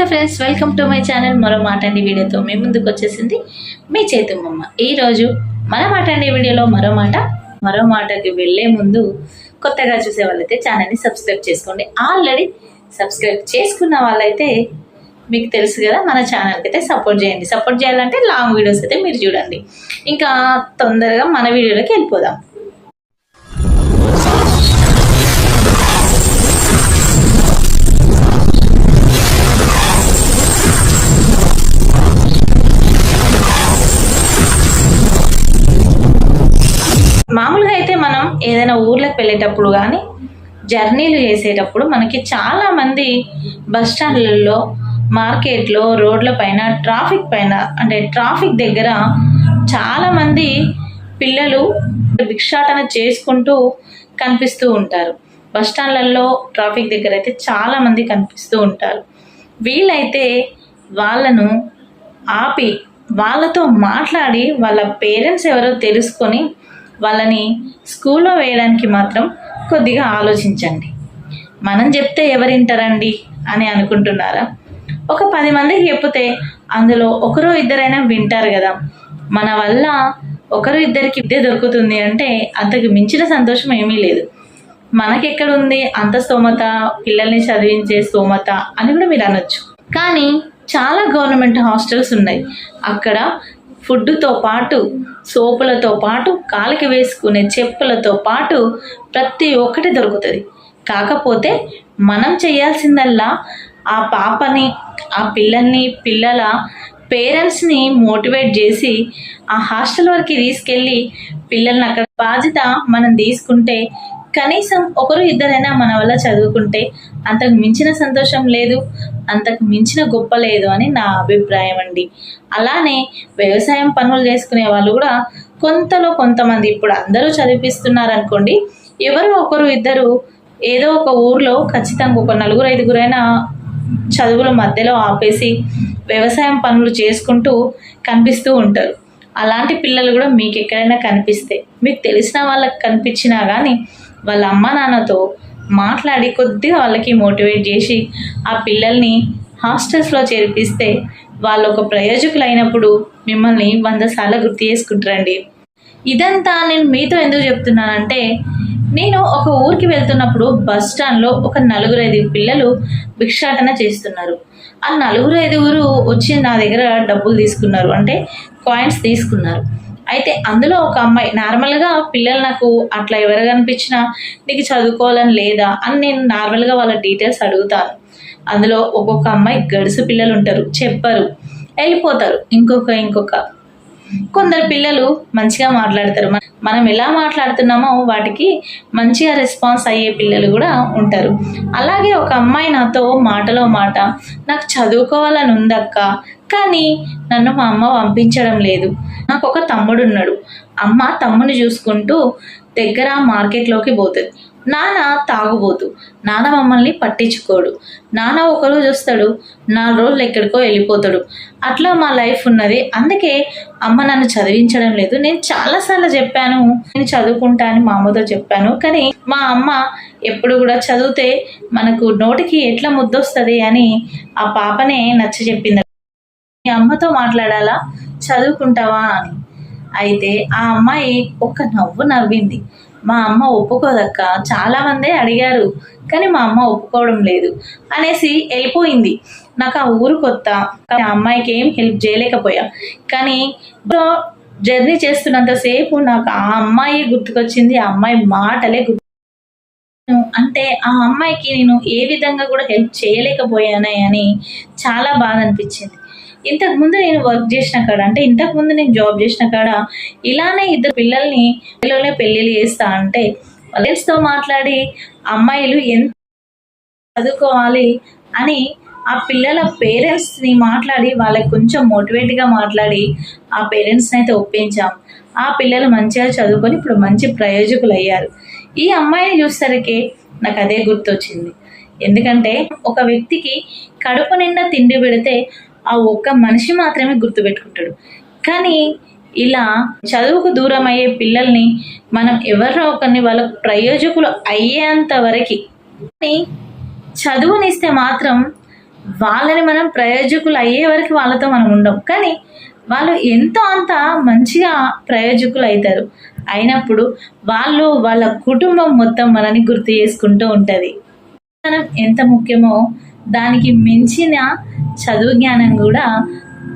నమస్తే friends welcome to my channel మరో మాటండి వీడియోతో. మీ ముందుకు వచ్చేసింది మీ చేతుమ్మమ్మ. ఈరోజు మన మాటండి వీడియోలో మరో మాట. మరో మాటకి వెళ్ళే ముందు కొత్తగా చూసే వాళ్ళైతే ఛానల్ని సబ్స్క్రైబ్ చేసుకోండి. ఆల్రెడీ సబ్స్క్రైబ్ చేసుకున్న వాళ్ళైతే మీకు తెలుసు కదా మన ఛానల్కి అయితే సపోర్ట్ చేయండి. సపోర్ట్ చేయాలంటే లాంగ్ వీడియోస్ అయితే మీరు చూడండి. ఇంకా తొందరగా మన వీడియోలోకి వెళ్ళిపోదాం. ఏదైనా ఊర్లోకి వెళ్ళేటప్పుడు కానీ జర్నీలు చేసేటప్పుడు మనకి చాలామంది బస్ స్టాండ్లలో మార్కెట్లో రోడ్ల పైన ట్రాఫిక్ పైన అంటే ట్రాఫిక్ దగ్గర చాలామంది పిల్లలు భిక్షాటన చేసుకుంటూ కనిపిస్తూ ఉంటారు. బస్ స్టాండ్లలో ట్రాఫిక్ దగ్గర అయితే చాలామంది కనిపిస్తూ ఉంటారు. వీలైతే వాళ్ళను ఆపి వాళ్ళతో మాట్లాడి వాళ్ళ పేరెంట్స్ ఎవరో తెలుసుకొని వాళ్ళని స్కూల్లో వేయడానికి మాత్రం కొద్దిగా ఆలోచించండి. మనం చెప్తే ఎవరింటారండి అని అనుకుంటున్నారా? ఒక పది మందికి చెప్తే అందులో ఒకరో ఇద్దరైనా వింటారు కదా. మన వల్ల ఒకరు ఇద్దరికి ఇదే దొరుకుతుంది అంటే అంతకు మించిన సంతోషం ఏమీ లేదు. మనకెక్కడుంది? అంత స్తోమత పిల్లల్ని చదివించే స్తోమత అని కూడా మీరు అనొచ్చు. కానీ చాలా గవర్నమెంట్ హాస్టల్స్ ఉన్నాయి. అక్కడ ఫుడ్తో పాటు సోపులతో పాటు కాలికి వేసుకునే చెప్పులతో పాటు ప్రతి ఒక్కటి దొరుకుతుంది. కాకపోతే మనం చేయాల్సిందల్లా ఆ పాపని ఆ పిల్లల్ని పిల్లల పేరెంట్స్ని మోటివేట్ చేసి ఆ హాస్టల్ వరకు తీసుకెళ్ళి పిల్లల్ని అక్కడ బాధ్యత మనం తీసుకుంటే కనీసం ఒకరు ఇద్దరైనా మన వల్ల చదువుకుంటే అంతకు మించిన సంతోషం లేదు అంతకు మించిన గొప్ప లేదు అని నా అభిప్రాయం అండి. అలానే వ్యవసాయం పనులు చేసుకునే వాళ్ళు కూడా కొంతలో కొంతమంది ఇప్పుడు అందరూ చదివిపిస్తున్నారు అనుకోండి ఎవరో ఒకరు ఇద్దరు ఏదో ఒక ఊర్లో ఖచ్చితంగా ఒక నలుగురు ఐదుగురైనా చదువుల మధ్యలో ఆపేసి వ్యవసాయం పనులు చేసుకుంటూ కనిపిస్తూ ఉంటారు. అలాంటి పిల్లలు కూడా మీకు ఎక్కడైనా కనిపిస్తే మీకు తెలిసిన వాళ్ళకి కనిపించినా కానీ వాళ్ళ అమ్మ నాన్నతో మాట్లాడి కొద్దిగా వాళ్ళకి మోటివేట్ చేసి ఆ పిల్లల్ని హాస్టల్స్లో చేర్పిస్తే వాళ్ళు ఒక ప్రయోజకులు అయినప్పుడు మిమ్మల్ని వంద సార్లు గుర్తు చేసుకుంటారండి. ఇదంతా నేను మీతో ఎందుకు చెప్తున్నానంటే నేను ఒక ఊరికి వెళ్తున్నప్పుడు బస్ స్టాండ్లో ఒక నలుగురు ఐదు పిల్లలు భిక్షాటన చేస్తున్నారు. ఆ నలుగురు ఐదుగురు వచ్చి నా దగ్గర డబ్బులు తీసుకున్నారు. అంటే కాయిన్స్ తీసుకున్నారు. అయితే అందులో ఒక అమ్మాయి నార్మల్గా పిల్లలు నాకు అట్లా ఎవరు కనిపించినా నీకు చదువుకోవాలని లేదా? అని నేను నార్మల్గా వాళ్ళ డీటెయిల్స్ అడుగుతాను. అందులో ఒక్కొక్క అమ్మాయి గడుసు పిల్లలు ఉంటారు చెప్పరు వెళ్ళిపోతారు ఇంకొక ఇంకొక. కొందరు పిల్లలు మంచిగా మాట్లాడతారు. మనం ఎలా మాట్లాడుతున్నామో వాటికి మంచిగా రెస్పాన్స్ అయ్యే పిల్లలు కూడా ఉంటారు. అలాగే ఒక అమ్మాయి నాతో మాటలో మాట నాకు చదువుకోవాలని ఉందక్క కానీ నన్ను మా అమ్మ పంపించడం లేదు. నాకు ఒక తమ్ముడు ఉన్నాడు అమ్మ తమ్ముని చూసుకుంటూ దగ్గర మార్కెట్లోకి పోతుంది. నాన్న తాగుబోతు. నాన్న మమ్మల్ని పట్టించుకోడు. నాన్న ఒకరోజు వస్తాడు. నాలుగు రోజులు ఎక్కడికో వెళ్ళిపోతాడు. అట్లా మా లైఫ్ ఉన్నది. అందుకే అమ్మ నన్ను చదివించడం లేదు. నేను చాలాసార్లు చెప్పాను. నేను చదువుకుంటా అని మా అమ్మతో చెప్పాను. కానీ మా అమ్మ ఎప్పుడు కూడా చదివితే మనకు నోటికి ఎట్లా ముద్దొస్తుంది అని ఆ పాపనే నచ్చ చెప్పింది. మీ అమ్మతో మాట్లాడాలా? చదువుకుంటావా అని. అయితే ఆ అమ్మాయి ఒక్క నవ్వు నవ్వింది. మా అమ్మ ఒప్పుకోదక్క చాలా మందే అడిగారు కానీ మా అమ్మ ఒప్పుకోవడం లేదు అనేసి వెళ్ళిపోయింది. నాకు ఆ ఊరు కొత్త కానీ ఆ అమ్మాయికి ఏం హెల్ప్ చేయలేకపోయా. కానీ జర్నీ చేస్తున్నంతసేపు నాకు ఆ అమ్మాయి గుర్తుకొచ్చింది ఆ అమ్మాయి మాటలే గుర్తు అంటే ఆ అమ్మాయికి నేను ఏ విధంగా కూడా హెల్ప్ చేయలేకపోయానే అని చాలా బాధ అనిపించింది. ఇంతకు ముందు నేను వర్క్ చేసిన కాడ అంటే ఇంతకు ముందు నేను జాబ్ చేసిన కాడ ఇలానే ఇద్దరు పిల్లల్ని పిల్లలనే పెళ్ళిళ్ళు చేస్తా అంటే పేరెంట్స్తో మాట్లాడి అమ్మాయిలు ఎంత చదువుకోవాలి అని ఆ పిల్లల పేరెంట్స్ని మాట్లాడి వాళ్ళకి కొంచెం మోటివేట్గా మాట్లాడి ఆ పేరెంట్స్ని అయితే ఒప్పించాం. ఆ పిల్లలు మంచిగా చదువుకొని ఇప్పుడు మంచి ప్రయోజకులు అయ్యారు. ఈ అమ్మాయిని చూసరికి నాకు అదే గుర్తొచ్చింది. ఎందుకంటే ఒక వ్యక్తికి కడుపు నిండా తిండి పెడితే ఆ ఒక్క మనిషి మాత్రమే గుర్తుపెట్టుకుంటాడు. కానీ ఇలా చదువుకు దూరం అయ్యే పిల్లల్ని మనం ఎవరినో ఒకరిని వాళ్ళకు ప్రయోజకులు అయ్యేంత వరకు కానీ చదువునిస్తే మాత్రం వాళ్ళని మనం ప్రయోజకులు అయ్యే వరకు వాళ్ళతో మనం ఉండం. కానీ వాళ్ళు ఎంతో అంత మంచిగా ప్రయోజకులు అవుతారు అయినప్పుడు వాళ్ళు వాళ్ళ కుటుంబం మొత్తం మనని గుర్తు చేసుకుంటూ ఉంటుంది. మనం ఎంత ముఖ్యమో దానికి మించిన చదువు జ్ఞానం కూడా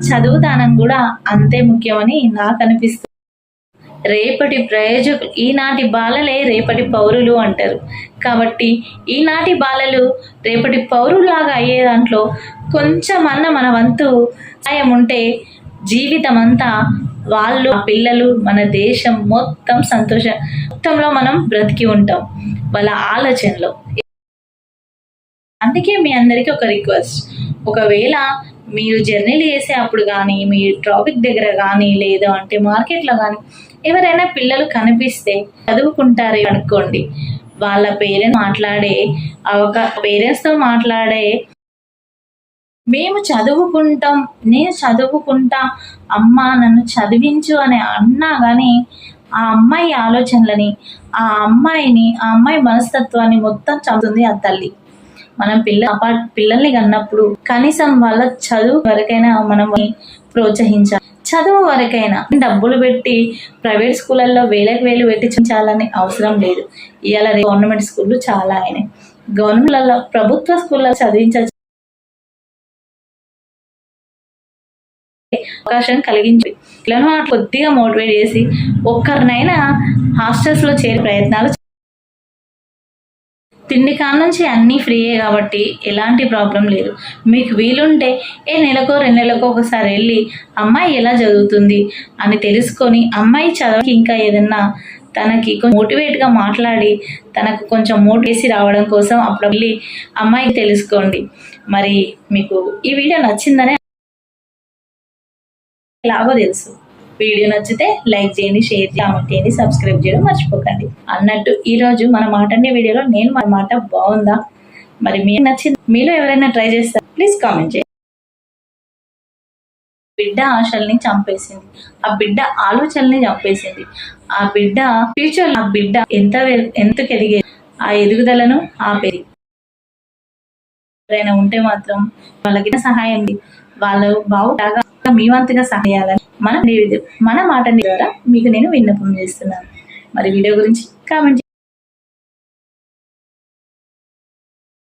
చదువుతానం కూడా అంతే ముఖ్యమని నాకు అనిపిస్తుంది. రేపటి ప్రయోజకులు ఈనాటి బాలలే రేపటి పౌరులు అంటారు. కాబట్టి ఈనాటి బాలలు రేపటి పౌరులాగా అయ్యే దాంట్లో కొంచెమన్న మన వంతు సాయం ఉంటే జీవితం అంతా వాళ్ళు పిల్లలు మన దేశం మొత్తం సంతోష మొత్తంలో మనం బ్రతికి ఉంటాం. వాళ్ళ ఆలోచనలో. అందుకే మీ అందరికీ ఒక రిక్వెస్ట్. ఒకవేళ మీరు జర్నీలు చేసే అప్పుడు కానీ మీ ట్రాఫిక్ దగ్గర కానీ లేదా అంటే మార్కెట్లో కానీ ఎవరైనా పిల్లలు కనిపిస్తే చదువుకుంటారే అనుకోండి. వాళ్ళ పేరెంట్స్ మాట్లాడే ఒక పేరెంట్స్తో మాట్లాడే మేము చదువుకుంటాం నేను చదువుకుంటా అమ్మ నన్ను చదివించు అని అన్నా కానీ ఆ అమ్మాయి ఆలోచనలని ఆ అమ్మాయిని ఆ అమ్మాయి మనస్తత్వాన్ని మొత్తం చదువుతుంది ఆ తల్లి. మనం పిల్ల అపా- పిల్లల్ని కన్నప్పుడు కనీసం వాళ్ళ చదువు వరకైనా మనం ప్రోత్సహించాలి. చదువు వరకైనా డబ్బులు పెట్టి ప్రైవేట్ స్కూళ్ళల్లో వేలకు వేలు పెట్టి అవసరం లేదు. ఇవాళ గవర్నమెంట్ స్కూళ్ళు చాలా అయినాయి. గవర్నమెంట్లలో ప్రభుత్వ స్కూళ్ళలో చదివించ అవకాశం కలిగించి పిల్లలను కొద్దిగా మోటివేట్ చేసి ఒక్కరినైనా హాస్టల్స్లో చేరే ప్రయత్నాలు తిండి కాడ నుంచి అన్నీ ఫ్రీయే కాబట్టి ఎలాంటి ప్రాబ్లం లేదు. మీకు వీలుంటే ఏ నెలకో రెండు నెలకో ఒకసారి వెళ్ళి అమ్మాయి ఎలా చదువుతుంది అని తెలుసుకొని అమ్మాయి చదవకి ఇంకా ఏదన్నా తనకి కొంచెం మోటివేట్గా మాట్లాడి తనకు కొంచెం మోటివేసి రావడం కోసం అప్పుడు వెళ్ళి అమ్మాయికి తెలుసుకోండి. మరి మీకు ఈ వీడియో నచ్చిందనే ఎలాగో తెలుసు. వీడియో నచ్చితే లైక్ చేయండి షేర్ చేయండి కామెంట్ చేయండి సబ్స్క్రైబ్ చేయడం మర్చిపోకండి. అన్నట్టు ఈ రోజు మన మాటండే వీడియోలో నేను మన మాట బాగుందా? మరి మీకు నచ్చింది? మీలో ఎవరైనా ట్రై చేస్తారు? ప్లీజ్ కామెంట్ చేయండి. బిడ్డ ఆశల్ని చంపేసింది. ఆ బిడ్డ ఆలోచనల్ని చంపేసింది. ఆ బిడ్డ ఫ్యూచర్ ఆ బిడ్డ ఎంత ఎంత ఎంతకు ఎదిగే ఆ ఎదుగుదలను ఆపేది ఎవరైనా ఉంటే మాత్రం వాళ్ళకి సహాయం వాళ్ళు బాగులాగా మీ వంతుగా సహాయాలని మన మన మాట ద్వారా మీకు నేను విన్నపం చేస్తున్నాను. మరి వీడియో గురించి కామెంట్